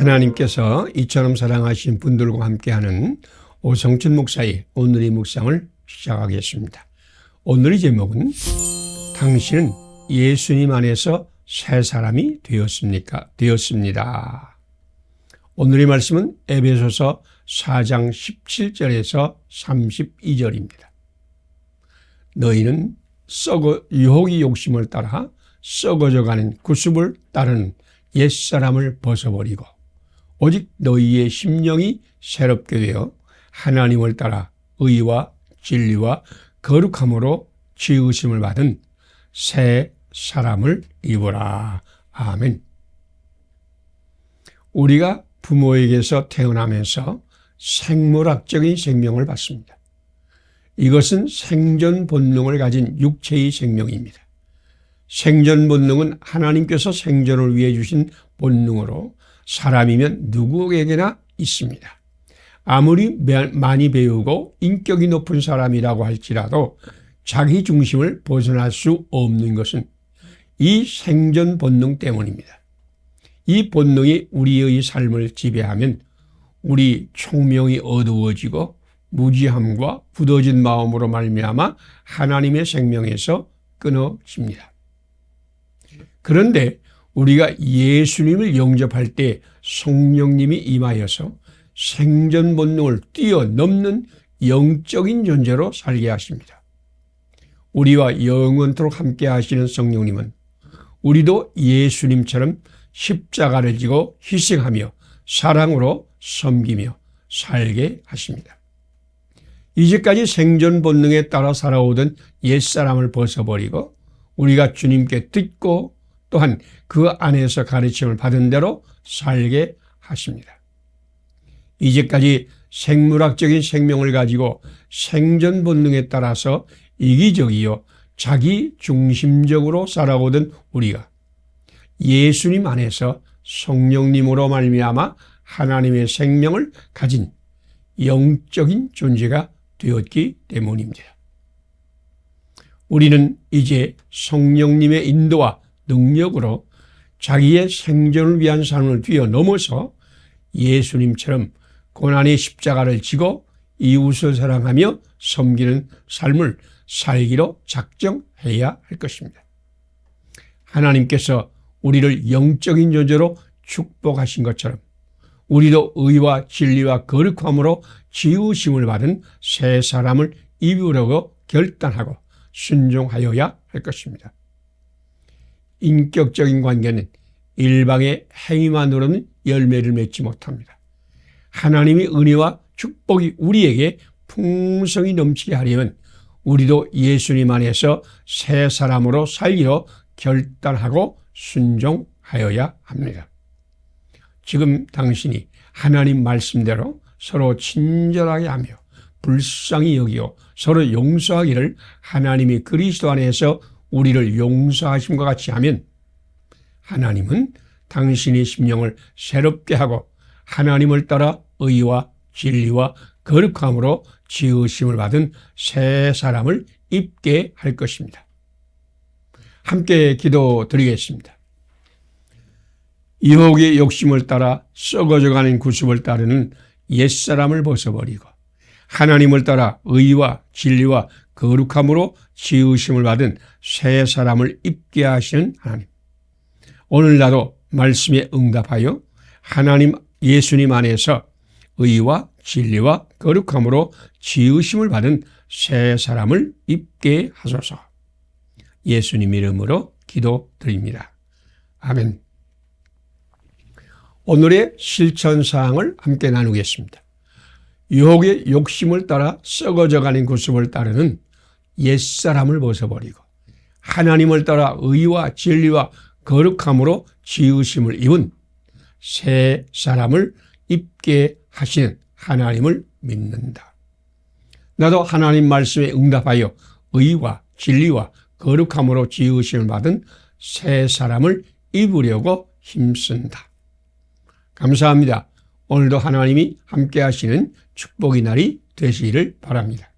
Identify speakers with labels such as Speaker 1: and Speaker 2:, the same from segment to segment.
Speaker 1: 하나님께서 이처럼 사랑하신 분들과 함께하는 오성춘 목사의 오늘의 묵상을 시작하겠습니다. 오늘의 제목은 당신은 예수님 안에서 새 사람이 되었습니까? 되었습니다. 오늘의 말씀은 에베소서 4장 17절에서 32절입니다. 너희는 썩어 유혹의 욕심을 따라 썩어져가는 구습을 따르는 옛사람을 벗어버리고 오직 너희의 심령이 새롭게 되어 하나님을 따라 의와 진리와 거룩함으로 지으심을 받은 새 사람을 입어라. 아멘. 우리가 부모에게서 태어나면서 생물학적인 생명을 받습니다. 이것은 생존 본능을 가진 육체의 생명입니다. 생존 본능은 하나님께서 생존을 위해 주신 본능으로 사람이면 누구에게나 있습니다. 아무리 많이 배우고 인격이 높은 사람이라고 할지라도 자기 중심을 벗어날 수 없는 것은 이 생존 본능 때문입니다. 이 본능이 우리의 삶을 지배하면 우리 총명이 어두워지고 무지함과 굳어진 마음으로 말미암아 하나님의 생명에서 끊어집니다. 그런데 우리가 예수님을 영접할 때 성령님이 임하여서 생존 본능을 뛰어넘는 영적인 존재로 살게 하십니다. 우리와 영원토록 함께 하시는 성령님은 우리도 예수님처럼 십자가를 지고 희생하며 사랑으로 섬기며 살게 하십니다. 이제까지 생존 본능에 따라 살아오던 옛사람을 벗어버리고 우리가 주님께 듣고 또한 그 안에서 가르침을 받은 대로 살게 하십니다. 이제까지 생물학적인 생명을 가지고 생존 본능에 따라서 이기적이요 자기 중심적으로 살아오던 우리가 예수님 안에서 성령님으로 말미암아 하나님의 생명을 가진 영적인 존재가 되었기 때문입니다. 우리는 이제 성령님의 인도와 능력으로 자기의 생존을 위한 삶을 뛰어넘어서 예수님처럼 고난의 십자가를 지고 이웃을 사랑하며 섬기는 삶을 살기로 작정해야 할 것입니다. 하나님께서 우리를 영적인 존재로 축복하신 것처럼 우리도 의와 진리와 거룩함으로 지으심을 받은 새 사람을 입으려고 결단하고 순종하여야 할 것입니다. 인격적인 관계는 일방의 행위만으로는 열매를 맺지 못합니다. 하나님의 은혜와 축복이 우리에게 풍성히 넘치게 하려면 우리도 예수님 안에서 새 사람으로 살기로 결단하고 순종하여야 합니다. 지금 당신이 하나님 말씀대로 서로 친절하게 하며 불쌍히 여기어 서로 용서하기를 하나님이 그리스도 안에서 우리를 용서하심과 같이 하면 하나님은 당신의 심령을 새롭게 하고 하나님을 따라 의와 진리와 거룩함으로 지으심을 받은 새 사람을 입게 할 것입니다. 함께 기도 드리겠습니다. 유혹의 욕심을 따라 썩어져가는 구습을 따르는 옛사람을 벗어버리고 하나님을 따라 의와 진리와 거룩함으로 지으심을 받은 새 사람을 입게 하시는 하나님. 오늘 나도 말씀에 응답하여 하나님 예수님 안에서 의와 진리와 거룩함으로 지으심을 받은 새 사람을 입게 하소서. 예수님 이름으로 기도드립니다. 아멘. 오늘의 실천 사항을 함께 나누겠습니다. 유혹의 욕심을 따라 썩어져가는 구습을 따르는 옛사람을 벗어버리고 하나님을 따라 의와 진리와 거룩함으로 지으심을 입은 새 사람을 입게 하시는 하나님을 믿는다. 나도 하나님 말씀에 응답하여 의와 진리와 거룩함으로 지으심을 받은 새 사람을 입으려고 힘쓴다. 감사합니다. 오늘도 하나님이 함께 하시는 축복의 날이 되시기를 바랍니다.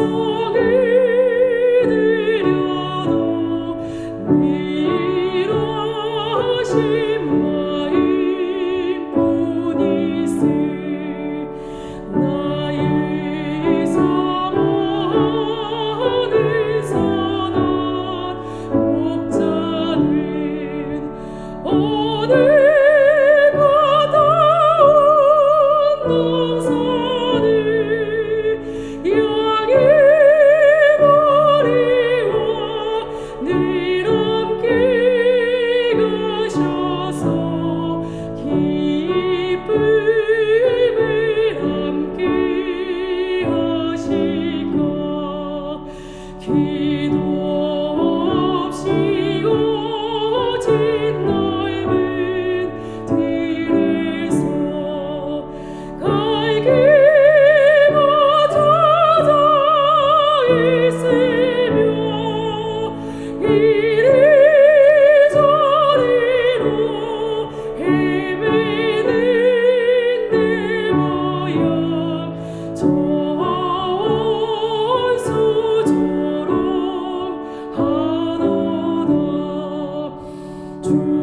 Speaker 2: so to